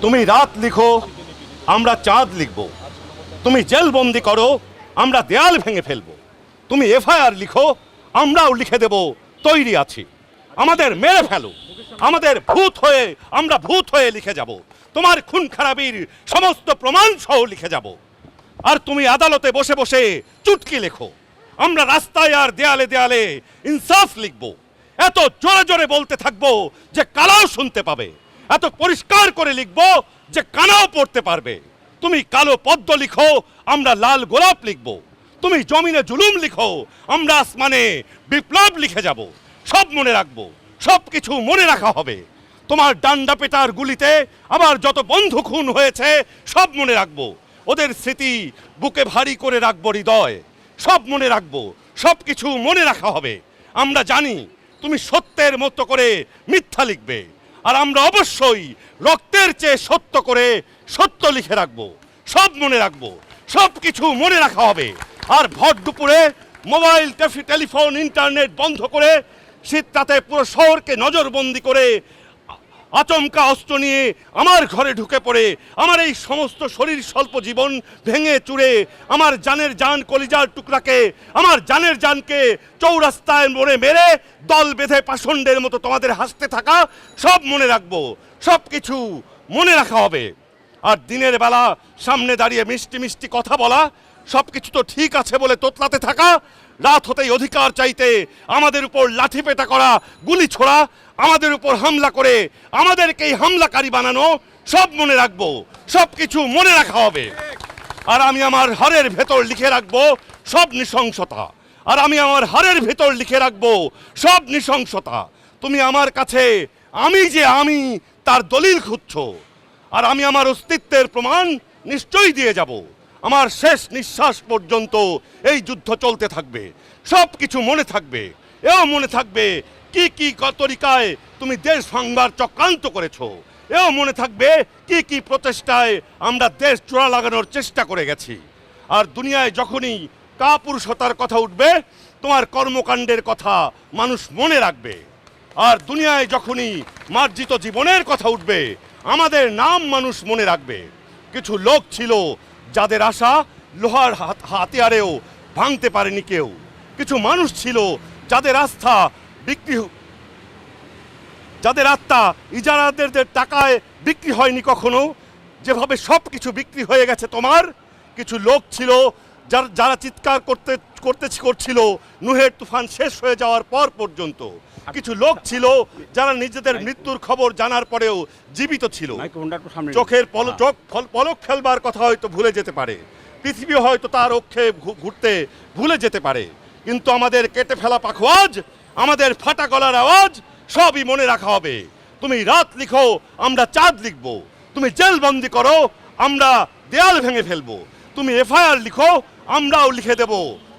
তুমি রাত লিখো, আমরা চাঁদ লিখব। তুমি জেলবন্দি করো, আমরা দেয়াল ভেঙে ফেলব। তুমি এফআইআর লিখো, আমরাও লিখে দেব, তৈরি আছি। আমাদের মেরে ফেলো। আমাদের ভূত হয়ে, আমরা ভূত হয়ে লিখে যাব। তোমার খুন খারাপির সমস্ত প্রমাণ সহ লিখে যাব। আর তুমি আদালতে বসে বসে চুটকি লেখো। আমরা রাস্তায় আর দেয়ালে দেয়ালে ইনসাফ লিখব। এত জোরে জোরে বলতে থাকব যে কালাও শুনতে পাবে। এত পরিষ্কার করে লিখব যে কানাও পড়তে পারবে। তুমি কালো পদ্ম লিখো, আমরা লাল গোলাপ লিখব। তুমি জমিনে জুলুম লিখো, আমরা আসমানে বিপ্লব লিখে যাব। সব মনে রাখব, সব কিছু মনে রাখা হবে। তোমার ডান্ডা পেটার গুলিতে আবার যত বন্ধু খুন হয়েছে, সব মনে রাখব। ওদের স্মৃতি বুকে ভারী করে রাখব হৃদয়। সব মনে রাখব, সব কিছু মনে রাখা হবে। আমরা জানি, তুমি সত্যের মতো করে মিথ্যা লিখবে। আর আমরা অবশ্যই রক্তের চেয়ে সত্য করে সত্য লিখে রাখব, সব মনে রাখব সব কিছু মনে রাখা হবে। আর ভর দুপুরে মোবাইল, টেলিফোন, ইন্টারনেট বন্ধ করে শীত তাতে পুরো শহরকে নজরবন্দি করে আচমকা অস্ত্র নিয়ে আমার ঘরে ঢুকে পড়ে, আমার এই সমস্ত শরীর স্বল্প জীবন ভেঙে চুড়ে আমার জানের জান কলিজার টুকরাকে, আমার জানের জানকে চৌরাস্তায় মোড়ে মেরে দল বেঁধে পাষণ্ডের মতো তোমাদের হাসতে থাকা সব মনে রাখব সব কিছু মনে রাখা হবে। আর দিনের বেলা সামনে দাঁড়িয়ে মিষ্টি মিষ্টি কথা বলা সব কিছু তো ঠিক আছে বলে তোতলাতে থাকা, রাত হতেই অধিকার চাইতে আমাদের উপর লাঠি পেটা করা, গুলি ছোড়া, আমাদের উপর হামলা করে আমাদেরকেই হামলাকারী বানানো, সব মনে রাখব সব কিছু মনে রাখা হবে। আর আমি আমার হারের ভেতর লিখে রাখব সব নৃশংসতা। আর আমি আমার হারের ভেতর লিখে রাখব সব নৃশংসতা। তুমি আমার কাছে, আমি যে আমি, তার দলিল খুঁজছো। আর আমি আমার অস্তিত্বের প্রমাণ নিশ্চয়ই দিয়ে যাব। আমার শেষ নিঃশ্বাস পর্যন্ত এই যুদ্ধ চলতে থাকবে। সব কিছু মনে থাকবে। এও মনে থাকবে কি কি তরিকায় তুমি দেশ ভাঙবার চক্রান্ত করেছ। এও মনে থাকবে কি কি প্রচেষ্টায় আমরা দেশ চূড়া লাগানোর চেষ্টা করে গেছি। আর দুনিয়ায় যখনই কাপুরুষতার কথা উঠবে, তোমার কর্মকাণ্ডের কথা মানুষ মনে রাখবে। আর দুনিয়ায় যখনই মার্জিত জীবনের কথা উঠবে আমাদের নাম মানুষ মনে রাখবে। কিছু লোক ছিল যাদের আশা লোহার হাতিয়ারেও ভাঙতে পারেনি কেউ। কিছু মানুষ ছিল যাদের আস্থা বিক্রি যাদের আত্মা ইজারাদের টাকায় বিক্রি হয়নি কখনো, যেভাবে সব কিছু বিক্রি হয়ে গেছে তোমার, কিছু লোক ছিল যার চিৎকার করতে করতে করছিল, নুহের তুফান শেষ হয়ে যাওয়ার পর পর্যন্ত। কিছু লোক ছিল যারা নিজেদের মৃত্যুর খবর জানার পরেও জীবিত ছিল। চোখের চোখ পলক ফেলবার কথা হয়তো ভুলে যেতে পারে। পৃথিবী হয়তো তার অক্ষে ঘুরতে ভুলে যেতে পারে। কিন্তু আমাদের কেটে ফেলা পাখোয়াজ আমাদের ফাটা গলার আওয়াজ সবই মনে রাখা হবে। তুমি রাত লিখো আমরা চাঁদ লিখব। তুমি জেলবন্দি করো আমরা দেয়াল ভেঙে ফেলব। তুমি এফআইআর লিখো আমরাও লিখে দেব।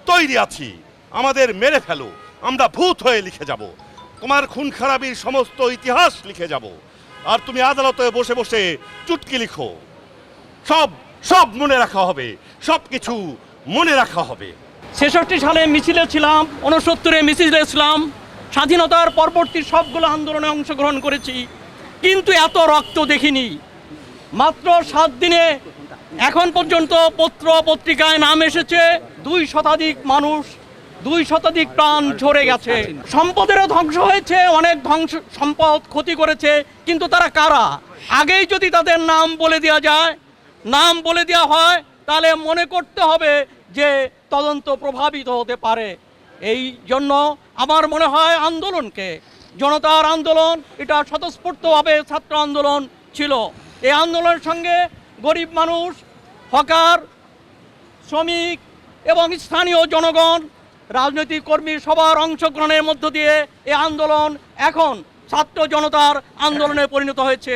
তৈরি আছি। আমাদের মেরে ফেলো আমরা ভূত হয়ে লিখে যাব। তোমার খুন খারাপির সমস্ত ইতিহাস লিখে যাব। আর তুমি আদালতে বসে বসে চুটকি লিখো। সব সব মনে রাখা হবে সব কিছু মনে রাখা হবে। ছেষট্টি সালে মিছিলে ছিলাম উনসত্তরে মিছিলে ছিলাম স্বাধীনতার পরবর্তী সবগুলো আন্দোলনে অংশগ্রহণ করেছি। কিন্তু এত রক্ত দেখিনি। মাত্র সাত দিনে এখন পর্যন্ত পত্র পত্রিকায় নাম এসেছে, দুই শতাধিক মানুষ দুই শতাধিক প্রাণ ঝরে গেছে। সম্পদেরও ধ্বংস হয়েছে, অনেক ধ্বংস, সম্পদ ক্ষতি করেছে, কিন্তু তারা কারা? আগেই যদি তাদের নাম বলে দেওয়া যায়, নাম বলে দেওয়া হয়, তাহলে মনে করতে হবে যে তদন্ত প্রভাবিত হতে পারে। এই জন্য আমার মনে হয় আন্দোলনকে, জনতার আন্দোলন, এটা স্বতঃস্ফূর্তভাবে ছাত্র আন্দোলন ছিল। এই আন্দোলনের সঙ্গে গরিব মানুষ, হকার, শ্রমিক এবং স্থানীয় জনগণ রাজনৈতিক কর্মী সবার অংশগ্রহণের মধ্য দিয়ে এ আন্দোলন এখন ছাত্র জনতার আন্দোলনে পরিণত হয়েছে।